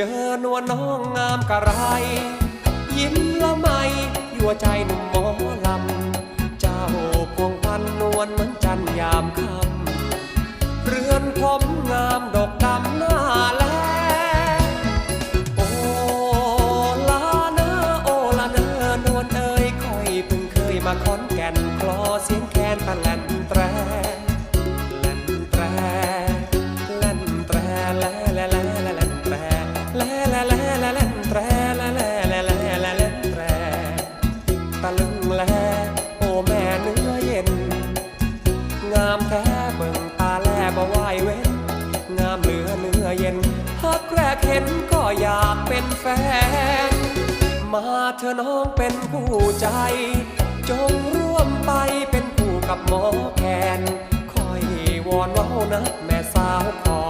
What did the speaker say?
เจอนวลน้องงามกะไร ยิ้มละไมยั่วใจหนุ่มหมอลำ เจ้าพวงพันนวลเหมือนจันยามค่ำเรือนผมงามดอกดำหน้าแลโอลาเนอโอลาเนนวลเอ่ยคอยเพิ่งเคยมาขอนแก่นคลอเสียงแคนตะแลนแตร ลึงแลโอแม่เนื้อเย็น งามแท้เบิ่งตาแลบ่ไหวเว้นงามเหลือเนื้อเย็นฮักแรกเห็นก็อยากเป็นแฟน มาเธอน้องเป็นผู้ใจ จงร่วมไปเป็นคู่กับหมอแคนคอยวอนว้านะแม่สาวขอ